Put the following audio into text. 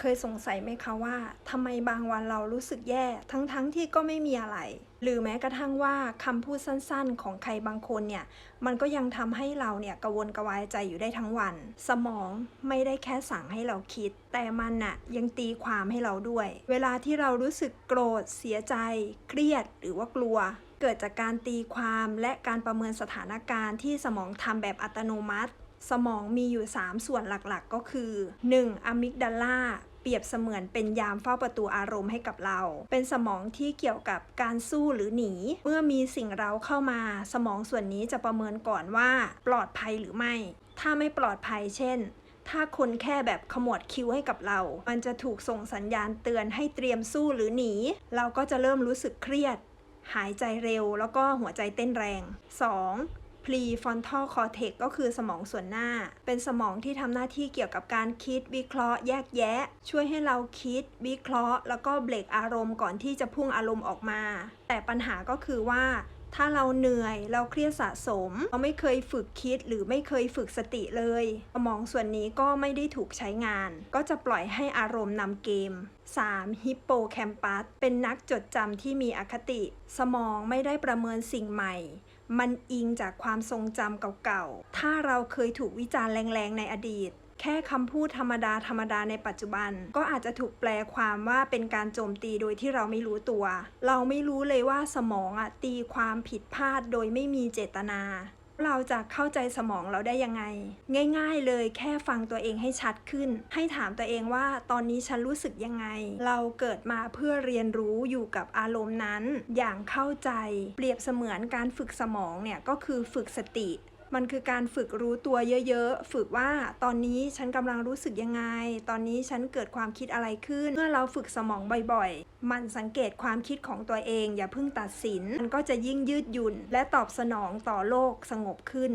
เคยสงสัยไหมคะว่าทำไมบางวันเรารู้สึกแย่ทั้งๆทที่ก็ไม่มีอะไร หรือแม้กระทั่งว่าคำพูดสั้นๆ ของใครบางคนเนี่ย มันก็ยังทำให้เราเนี่ยกระวนกระวายใจอยู่ได้ทั้งวัน สมองไม่ได้แค่สั่งให้เราคิด แต่มันน่ะยังตีความให้เราด้วย เวลาที่เรารู้สึกโกรธ เสียใจ เครียดหรือว่ากลัว เกิดจากการตีความและการประเมินสถานการณ์ที่สมองทำแบบอัตโนมัติ สมองมีอยู่ 3 ส่วนหลักๆ ก็คือ 1. อะมิกดาลาเปรียบเสมือนเป็นยามเฝ้าประตูอารมณ์ให้กับเรา เป็นสมองที่เกี่ยวกับการสู้หรือหนี เมื่อมีสิ่งเร้าเข้ามา สมองส่วนนี้จะประเมินก่อนว่าปลอดภัยหรือไม่ ถ้าไม่ปลอดภัยเช่น ถ้าคนแค่แบบขมวดคิ้วให้กับเรา มันจะถูกส่งสัญญาณเตือนให้เตรียมสู้หรือหนี เราก็จะเริ่มรู้สึกเครียด หายใจเร็วแล้วก็หัวใจเต้นแรง 2. Prefrontal cortex ก็คือสมองส่วนหน้า เป็นสมองที่ทำหน้าที่เกี่ยวกับการคิดวิเคราะห์แยกแยะ ช่วยให้เราคิด วิเคราะห์ แล้วก็เบรกอารมณ์ก่อนที่จะพุ่งอารมณ์ออกมา แต่ปัญหาก็คือว่า ถ้าเราเหนื่อยเราเครียดสะสม เราไม่เคยฝึกคิดหรือไม่เคยฝึกสติเลยสมองส่วนนี้ก็ไม่ได้ถูกใช้งาน ก็จะปล่อยให้อารมณ์นำเกม 3. ฮิปโปแคมปัสเป็นนักจดจำที่มีอคติ สมองไม่ได้ประเมินสิ่งใหม่ มันอิงจากความทรงจำเก่าๆ ถ้าเราเคยถูกวิจารณ์แรงๆในอดีต แค่คำพูดธรรมดาธรรมดาในปัจจุบัน ก็อาจจะถูกแปลความว่าเป็นการโจมตีโดยที่เราไม่รู้ตัว เราไม่รู้เลยว่าสมองอะตีความผิดพลาดโดยไม่มีเจตนา เราจะเข้าใจสมองเราได้ยังไง ง่ายๆเลยแค่ฟังตัวเองให้ชัดขึ้น ให้ถามตัวเองว่าตอนนี้ฉันรู้สึกยังไง เราเกิดมาเพื่อเรียนรู้อยู่กับอารมณ์นั้น อย่างเข้าใจ เปรียบเสมือนการฝึกสมองเนี่ยก็คือฝึกสติ มันคือการฝึกรู้ตัวเยอะๆ ฝึกว่าตอนนี้ฉันกำลังรู้สึกยังไง ตอนนี้ฉันเกิดความคิดอะไรขึ้น เมื่อเราฝึกสมองบ่อยๆ มันสังเกตความคิดของตัวเอง อย่าเพิ่งตัดสิน มันก็จะยิ่งยืดหยุ่น และตอบสนองต่อโลกสงบขึ้น